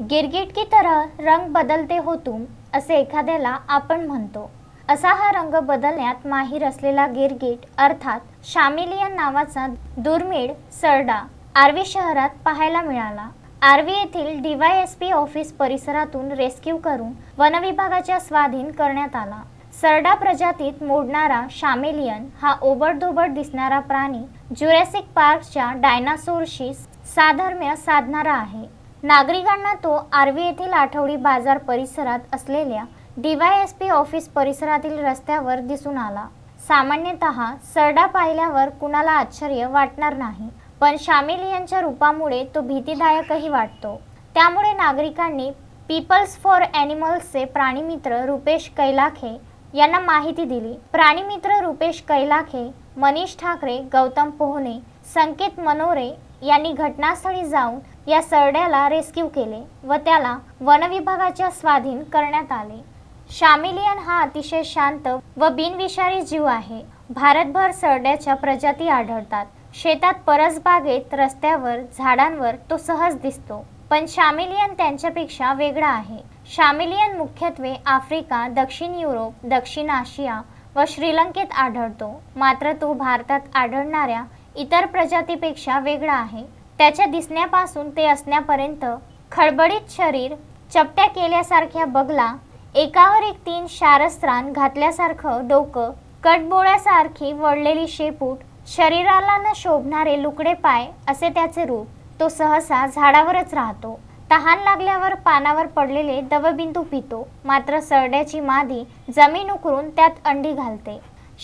गिरगिट की तरह रंग बदलते हो तुम असे एखाद्याला आपण म्हणतो. असा हा रंग बदलण्यात माहीर असलेला गिरगिट अर्थात शामिलियन नावाचा दुर्मिळ सरडा आर्वी शहरात पाहायला मिळाला. आर्वी येथील डीवायएसपी ऑफिस परिसरातून रेस्क्यू करून वनविभागाच्या स्वाधीन करण्यात आला. सरडा प्रजातीत मोडणारा शामेलियन हा ओबडधोबड दिसणारा प्राणी ज्युरॅसिक पार्कच्या डायनासोरशी साधर्म्य साधणारा आहे. नागरिकांना तो आर्वी येथील आठवडी बाजार परिसरात असलेल्या डीवायएसपी ऑफिस परिसरातील रस्त्यावर दिसून आला. सामान्यतः सरडा पाहिल्यावर कुणाला आश्चर्य वाटणार नाही पण शामिलियनच्या रूपामुळे तो भीतीदायकही वाटतो. त्यामुळे नागरिकांनी पीपल्स फॉर ॲनिमल्सचे प्राणीमित्र रुपेश कैलाखे यांना माहिती दिली. प्राणीमित्र रुपेश कैलाखे मनीष ठाकरे गौतम पोहने संकेत मनोरे यांनी घटनास्थळी जाऊन या सरड्याला रेस्क्यू केले व त्याला वनविभागाच्या स्वाधीन करण्यात आले. शामिलियन हा अतिशय शांत व बिनविषारी जीव आहे. भारतभर सरड्याच्या प्रजाती आढळतात. शेतात परसबागेत रस्त्यावर झाडांवर तो सहज दिसतो पण शामिलियन त्यांच्यापेक्षा वेगळा आहे. शामिलियन मुख्यत्वे आफ्रिका दक्षिण युरोप दक्षिण आशिया व श्रीलंकेत आढळतो. मात्र तो भारतात आढळणाऱ्या इतर प्रजातीपेक्षा वेगळा आहे. त्याच्या दिसण्यापासून ते असण्यापर्यंत खडबडीत शरीर चपट्या केल्यासारख्या बगला एकावर एक तीन शारस्त्रान घातल्यासारखं डोकं कटबोळ्यासारखी वळलेली शेपूट शरीराला न शोभणारे लुकडे पाय असे त्याचे रूप तो सहसा झाडावरच राहतो. तहान लागल्यावर पानावर पडलेले दवबिंदू पितो मात्र सरड्याची मादी जमीन उकरून त्यात अंडी घालते.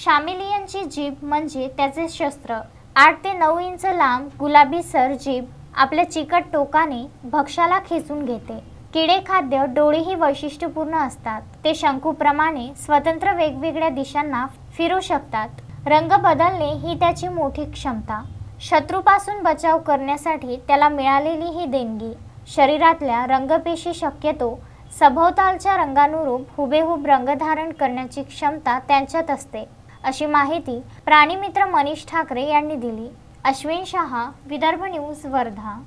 शामिलियनची जीभ म्हणजे त्याचे शस्त्र. आठ ते नऊ इंच लांब गुलाबीसर जीभ आपल्या चिकट टोकाने भक्ष्याला खेचून घेते. किडे खाद्य डोळेही वैशिष्ट्यपूर्ण असतात. ते शंकूप्रमाणे स्वतंत्र वेगवेगळ्या दिशांना फिरू शकतात. रंग बदलणे ही त्याची मोठी क्षमता. शत्रूपासून बचाव करण्यासाठी त्याला मिळालेली ही देणगी. शरीरातल्या रंगपेशी शक्यतो सभोवतालच्या रंगानुरूप हुबेहूब रंग धारण करण्याची क्षमता त्यांच्यात असते. अशी माहिती प्राणीमित्र मनीष ठाकरे यांनी दिली. अश्विन शहा विदर्भ न्यूज वर्धा.